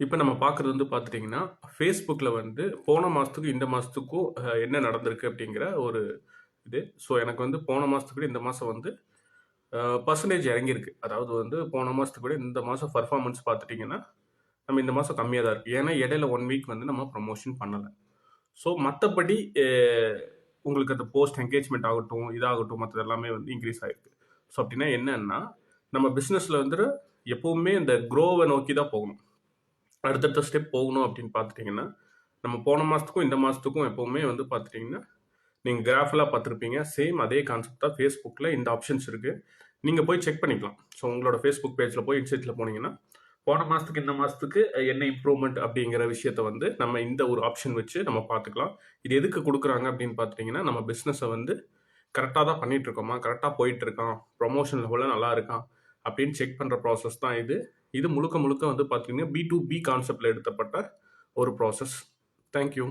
இப்போ நம்ம பார்க்குறது வந்து பார்த்துட்டிங்கன்னா ஃபேஸ்புக்கில் வந்து போன மாதத்துக்கும் இந்த மாதத்துக்கும் என்ன நடந்திருக்கு அப்படிங்கிற ஒரு இது. ஸோ எனக்கு வந்து போன மாதத்துக்கு இந்த மாதம் வந்து பர்சன்டேஜ் இறங்கியிருக்கு. அதாவது வந்து போன மாதத்துக்கு கூட இந்த மாதம் பர்ஃபார்மன்ஸ் பார்த்துட்டிங்கன்னா நம்ம இந்த மாதம் கம்மியாக தான் இருக்குது ஏன்னா இடையில ஒன் வீக் வந்து நம்ம ப்ரமோஷன் பண்ணலை. ஸோ மற்றபடி உங்களுக்கு அந்த போஸ்ட் என்கேஜ்மெண்ட் ஆகட்டும் இதாகட்டும் மற்றது எல்லாமே வந்து இன்க்ரீஸ் ஆகிருக்கு ஸோ அப்படின்னா என்னன்னா நம்ம பிஸ்னஸில் வந்துட்டு எப்போவுமே இந்த க்ரோவை நோக்கி தான் போகணும். அடுத்தடுத்த ஸ்டெப் போகணும் அப்படின்னு பார்த்துட்டிங்கன்னா நம்ம போன மாதத்துக்கும் இந்த மாதத்துக்கும் எப்போவுமே வந்து பார்த்துட்டிங்கன்னா நீங்கள் கிராஃபெலாம் பார்த்துருப்பீங்க. சேம் அதே கான்செப்ட் தான் ஃபேஸ்புக்கில் இந்த ஆப்ஷன்ஸ் இருக்குது நீங்கள் போய் செக் பண்ணிக்கலாம். ஸோ உங்களோட ஃபேஸ்புக் பேஜில் போய் இன்சைட்டில் போனீங்கன்னா போன மாதத்துக்கு இந்த மாதத்துக்கு என்ன இம்ப்ரூவ்மெண்ட் அப்படிங்கிற விஷயத்த வந்து நம்ம இந்த ஒரு ஆப்ஷன் வச்சு நம்ம பார்த்துக்கலாம். இது எதுக்கு கொடுக்குறாங்க அப்படின்னு பார்த்துட்டிங்கன்னா நம்ம பிஸ்னஸை வந்து கரெக்டாக தான் பண்ணிகிட்ருக்கோமா கரெக்டாக போயிட்டு இருக்கான். ப்ரொமோஷன் லெவலில் நல்லா இருக்கான். அப்படின்னு செக் பண்ணுற ப்ராசஸ் தான் இது. இது முழுக்க முழுக்க வந்து பார்த்தீங்கன்னா பி டு பி கான்செப்டில் எடுத்தப்பட்ட ஒரு ப்ராசஸ் தேங்க்யூ